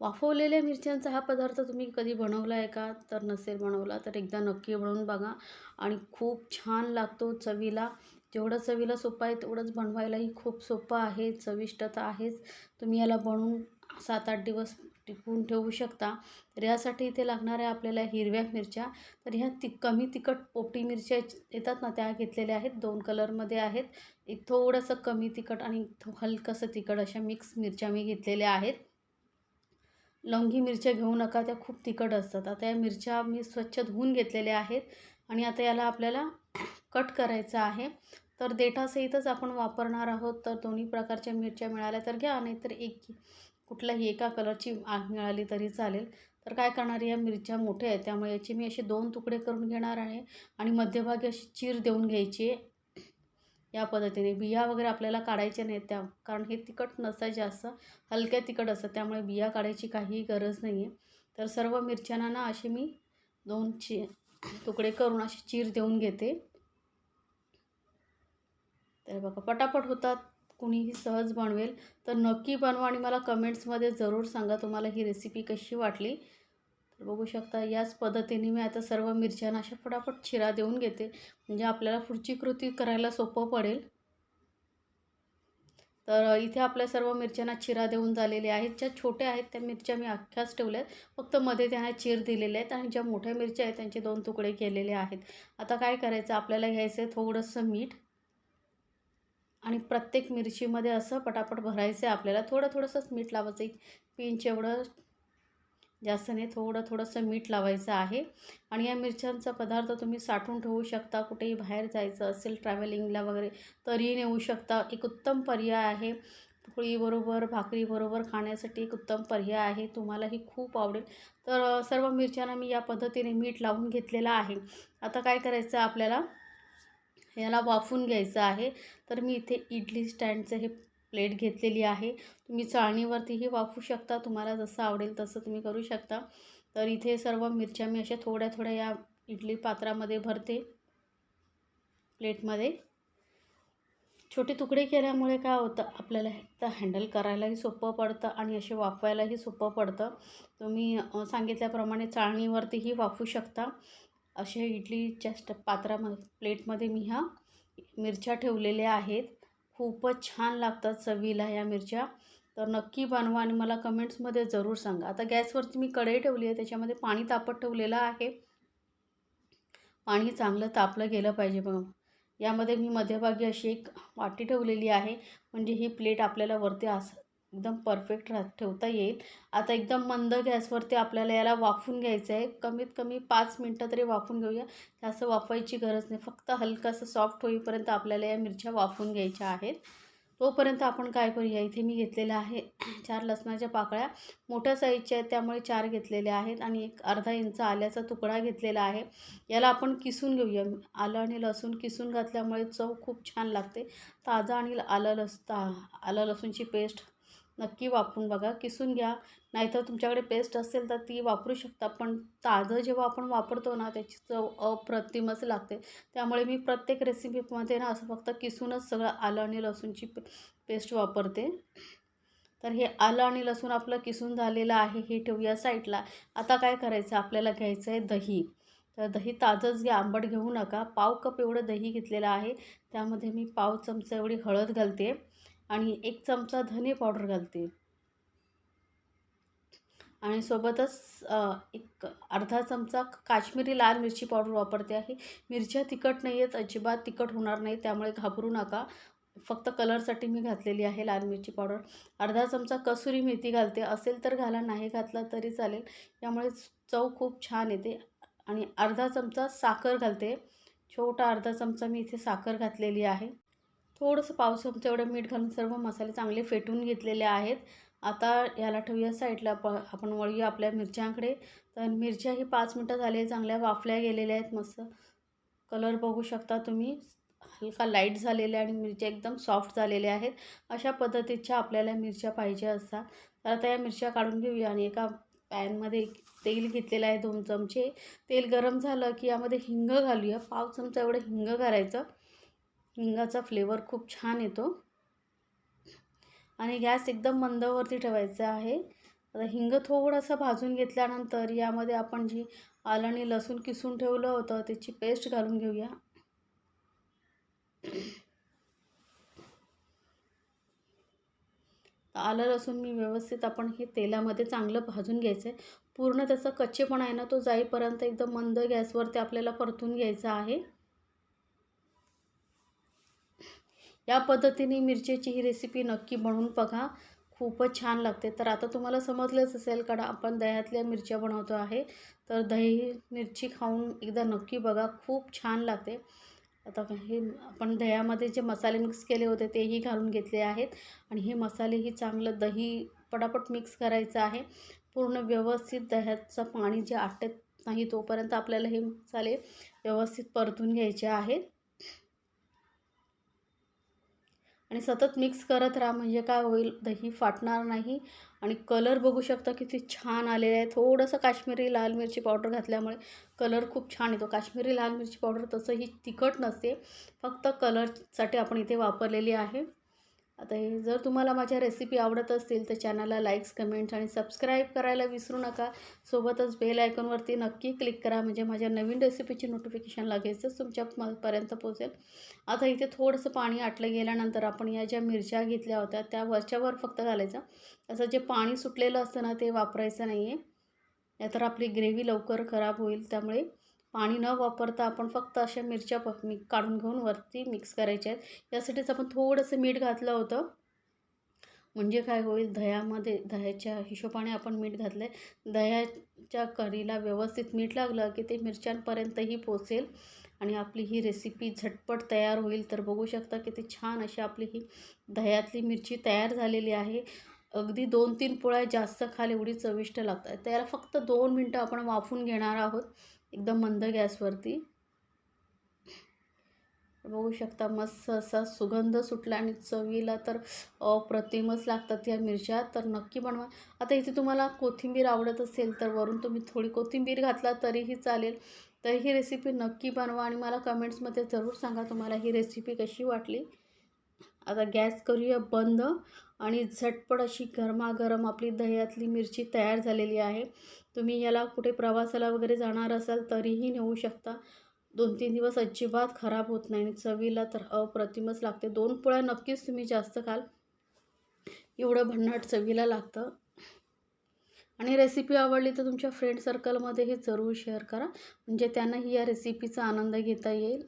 वाफवलेल्या मिरच्यांचा हा पदार्थ तुम्ही कधी बनवला आहे का? तर नसेल बनवला तर एकदा नक्की बनवून बघा. आणि खूप छान लागतो चवीला. जेवढं चवीला सोपं आहे तेवढंच बनवायलाही खूप सोपं आहे. चविष्ट तर आहेच. तुम्ही याला बनवून सात आठ दिवस टिकवून ठेवू शकता. तर यासाठी इथे लागणाऱ्या आपल्याला हिरव्या मिरच्या तर ह्या ति कमी तिखट पोपटी मिरच्या येतात ना त्या घेतलेल्या आहेत. दोन कलरमध्ये आहेत. एक थोडंसं कमी तिखट आणि हलकंसं तिखट अशा मिक्स मिरच्या मी घेतलेल्या आहेत. लवंगी मिरच्या घेऊ नका त्या खूप तिखट असतात. आता या मिरच्या मी स्वच्छ धुवून घेतलेल्या आहेत आणि आता याला आपल्याला कट करायचं आहे. तर देठासहितच आपण वापरणार आहोत तर दोन्ही प्रकारच्या मिरच्या मिळाल्या तर घ्या नाहीतर एक कुठल्याही एका कलरची आग मिळाली तरी चालेल. तर काय करणार या मिरच्या मोठ्या आहेत त्यामुळे याचे मी असे दोन तुकडे करून घेणार आहे आणि मध्यभागी अशी चीर देऊन घ्यायची आहे. या पद्धतीने. बिया वगैरे आपल्याला काढायच्या नाहीत त्या कारण हे तिखट नसतं जास्त हलक्या तिखट असतं त्यामुळे बिया काढायची काहीही गरज नाही आहे तर सर्व मिरच्यांना ना असे मी दोन ची तुकडे करून अशी चीर देऊन घेते. तर बघा पटापट होतात कुणीही सहज बनवेल. तर नक्की बनवा आणि मला कमेंट्समध्ये जरूर सांगा तुम्हाला ही रेसिपी कशी वाटली. बघू शकता याच पद्धतीने मी आता सर्व मिरच्यांना अशा फटाफट चिरा देऊन घेते. म्हणजे आपल्याला पुढची कृती करायला सोपं पडेल. तर इथे आपल्या सर्व मिरच्यांना चिरा देऊन झालेल्या आहेत. ज्या छोट्या आहेत त्या मिरच्या मी अख्ख्याच ठेवल्या आहेत फक्त मध्ये त्यांना चीर दिलेले आहेत आणि ज्या मोठ्या मिरच्या आहेत त्यांचे दोन तुकडे केलेले आहेत. आता काय करायचं? आपल्याला घ्यायचं आहे थोडंसं मीठ. आणि प्रत्येक मिरचीमध्ये असं पटापट भरायचं आहे आपल्याला. थोडं थोडंसंच मीठ लावायचं. एक पिंच एवढं जास्त नाही थोडं थोडंसं मीठ लावायचं आहे. आणि या मिरच्यांचा पदार्थ तुम्ही साठवून ठेवू शकता कुठेही बाहेर जायचं असेल ट्रॅव्हलिंगला वगैरे तरी नेऊ शकता. एक उत्तम पर्याय आहे. पोळीबरोबर भाकरीबरोबर खाण्यासाठी एक उत्तम पर्याय आहे. तुम्हालाही खूप आवडेल. तर सर्व मिरच्यांना मी या पद्धतीने मीठ लावून घेतलेलं आहे. आता काय करायचं आपल्याला? याला वाफून घ्यायचं आहे. तर मी इथे इडली स्टँडचं हे प्लेट घेतलेली आहे. तुम्ही चाळणीवरतीही वाफू शकता. तुम्हाला जसं आवडेल तसं तुम्ही करू शकता. तर इथे सर्व मिरच्या मी अशा थोड्या थोड्या या इडली पात्रामध्ये भरते. प्लेटमध्ये. छोटे तुकडे केल्यामुळे काय होतं आपल्याला तर हँडल करायलाही सोपं पडतं आणि असे वाफवायलाही सोपं पडतं. तुम्ही सांगितल्याप्रमाणे चाळणीवरतीही वाफू शकता. असे इडलीच्या स्ट पात्रामध्ये प्लेटमध्ये मी ह्या मिरच्या ठेवलेल्या आहेत. खूपच छान लागतात चवीला ह्या मिरच्या. तर नक्की बनवा आणि मला कमेंट्समध्ये जरूर सांगा. आता गॅसवरती मी कढई ठेवली आहे त्याच्यामध्ये पाणी तापत ठेवलेलं आहे. पाणी चांगलं तापलं गेलं पाहिजे बघा. यामध्ये मी मध्यभागी अशी एक वाटी ठेवलेली आहे. म्हणजे ही प्लेट आपल्याला वरती असं एकदम परफेक्ट राह ठेवता येईल. आता एकदम मंद गॅसवरती आपल्याला याला वाफून घ्यायचं आहे. कमीत कमी पाच मिनटं तरी वाफून घेऊया. जास्त वाफवायची गरज नाही. फक्त हलकासं सॉफ्ट होईपर्यंत आपल्याला या मिरच्या वाफून घ्यायच्या आहेत. तोपर्यंत आपण काय करूया? इथे मी घेतलेलं आहे चार लसणाच्या पाकळ्या. मोठ्या साईजच्या आहेत त्यामुळे चार घेतलेल्या आहेत आणि एक अर्धा इंच आल्याचा तुकडा घेतलेला आहे. याला आपण किसून घेऊया. आलं आणि लसूण किसून घातल्यामुळे चव खूप छान लागते. ताजा आणि आलं लस ता आलं लसूणची पेस्ट नक्की वापरून बघा किसून घ्या. नाहीतर तुमच्याकडे पेस्ट असेल तर ती वापरू शकता पण ताजं जेव्हा आपण वापरतो ना त्याची चव अप्रतिमच लागते. त्यामुळे मी प्रत्येक रेसिपीमध्ये ना असं फक्त किसूनच सगळं आलं आणि लसूणची पेस्ट वापरते. तर हे आलं आणि लसूण आपलं किसून झालेलं आहे हे ठेवूया साईडला आता काय करायचं? आपल्याला घ्यायचं आहे दही. तर दही ताजंच घ्या आंबट घेऊ नका. पाव कप एवढं दही घेतलेलं आहे. त्यामध्ये मी पाव चमचा एवढी हळद घालते. आणि एक चमचा धने पावडर घालते. आणि सोबतच एक अर्धा चमचा काश्मीरी लाल मिरची पावडर वापरते आहे. मिरच्या तिखट नाही आहेत अजिबात तिखट होणार नाही त्यामुळे घाबरू नका. फक्त कलरसाठी मी घातलेली आहे लाल मिरची पावडर. अर्धा चमचा कसुरी मेथी घालते असेल तर घाला नाही घातला तरी चालेल. यामुळे चव खूप छान येते. आणि अर्धा चमचा साखर घालते. छोटा अर्धा चमचा मी इथे साखर घातलेली आहे. थोडंसं पावसाचं एवढं मीठ घालून सर्व मसाले चांगले फेटून घेतलेले आहेत. आता याला ठेवूया साईडला. प आपण वळूया आपल्या मिरच्यांकडे. तर मिरच्याही पाच मिनटं झाले चांगल्या वाफल्या गेलेल्या आहेत. मस्त कलर बघू शकता तुम्ही. हलका लाइट झालेल्या आणि मिरच्या एकदम सॉफ्ट झालेल्या आहेत. अशा पद्धतीच्या आपल्याला मिरच्या पाहिजे असतात. तर आता या मिरच्या काढून घेऊया आणि एका पॅनमध्ये तेल घेतलेलं आहे दोन चमचे. तेल गरम झालं की यामध्ये हिंग घालूया. पाव चमचा एवढं हिंग घालायचं. हिंगाचा फ्लेवर खूप छान येतो. आणि गॅस एकदम मंदवरती ठेवायचा आहे. आता हिंग थोडंसं भाजून घेतल्यानंतर यामध्ये आपण जी आलं आणि लसूण किसून ठेवलं होतं त्याची पेस्ट घालून घेऊया. आलं लसूण मी व्यवस्थित आपण हे तेलामध्ये चांगलं भाजून घ्यायचं आहे पूर्ण त्याचा कच्चेपणा आहे ना तो जाईपर्यंत एकदम मंद गॅसवरती आपल्याला परतून घ्यायचा आहे. या पद्धतीने मिरचीची ही रेसिपी नक्की बनवून बघा. खूपच छान लागते. तर आता तुम्हाला समजलंच असेल कारण आपण दह्यातल्या मिरच्या बनवतो आहे. तर दही मिरची खाऊन एकदा नक्की बघा. खूप छान लागते. आता हे आपण दह्यामध्ये जे मसाले मिक्स केले होते तेही घालून घेतले आहेत. आणि हे मसालेही चांगलं दही पटापट मिक्स करायचं आहे. पूर्ण व्यवस्थित दह्याचं पाणी जे आटत नाही तोपर्यंत आपल्याला हे मसाले व्यवस्थित परतून घ्यायचे आहेत. आणि सतत मिक्स करत राहा म्हणजे काय होईल? दही फाटणार नाही. आणि कलर बघू शकता किती छान आलेला आहे. थोडंसं काश्मीरी लाल मिरची पावडर घातल्यामुळे कलर खूप छान येतो. काश्मीरी लाल मिरची पावडर तसंही तिखट नसते. फक्त कलरसाठी आपण इथे वापरलेली आहे. आता हे जर तुम्हाला माझ्या रेसिपी आवडत असतील तर चॅनलला लाईक्स कमेंट्स आणि सबस्क्राईब करायला विसरू नका. सोबतच बेल आयकॉनवरती नक्की क्लिक करा. म्हणजे माझ्या नवीन रेसिपीची नोटिफिकेशन लगेचच तुमच्यापर्यंत पोहोचेल. आता इथे थोडंसं पाणी आटलं गेल्यानंतर आपण या ज्या मिरच्या घेतल्या होत्या त्या वरच्यावर फक्त घालायचं. असं जे पाणी सुटलेलं असतं ना ते वापरायचं नाही आहे नाहीतर आपली ग्रेव्ही लवकर खराब होईल. त्यामुळे पाणी न वापरता आपण फक्त अशा मिरच्या प मी काढून घेऊन वरती मिक्स करायच्या आहेत. यासाठीच आपण थोडंसं मीठ घातलं होतं. म्हणजे काय होईल दह्यामध्ये दह्याच्या हिशोबाने आपण मीठ घातलं आहे दह्याच्या कढीला व्यवस्थित मीठ लागलं की ते मिरच्यांपर्यंतही पोचेल आणि आपली ही रेसिपी झटपट तयार होईल. तर बघू शकता किती छान अशी आपली ही दह्यातली मिरची तयार झालेली आहे. अगदी दोन तीन पोळ्या जास्त खाल एवढी चविष्ट लागतात. त्याला फक्त दोन मिनटं आपण वाफून घेणार आहोत. एकदम मंद गॅसवरती. बघू शकता मस्त असा सुगंध सुटला आणि चवीला तर अप्रतिमच लागतात या मिरच्या. तर नक्की बनवा. आता इथे तुम्हाला कोथिंबीर आवडत असेल तर वरून तुम्ही थोडी कोथिंबीर घातला तरीही चालेल. तर ही रेसिपी नक्की बनवा आणि मला कमेंट्समध्ये जरूर सांगा तुम्हाला ही रेसिपी कशी वाटली. आता गॅस करूया बंद. आणि झटपट अशी गरमागरम आपली दह्यातली मिरची तयार झालेली आहे. तुम्ही याला कुठे प्रवासाला वगैरे जाणार असाल तरीही नेऊ शकता. दोन तीन दिवस अजिबात खराब होत नाही आणि चवीला तर अप्रतिमच लागते. दोन पोळ्या नक्कीच तुम्ही जास्त खाल. एवढं भन्नाट चवीला लागतं. आणि रेसिपी आवडली तर तुमच्या फ्रेंड सर्कलमध्ये हे जरूर शेअर करा. म्हणजे त्यांनाही या रेसिपीचा आनंद घेता येईल.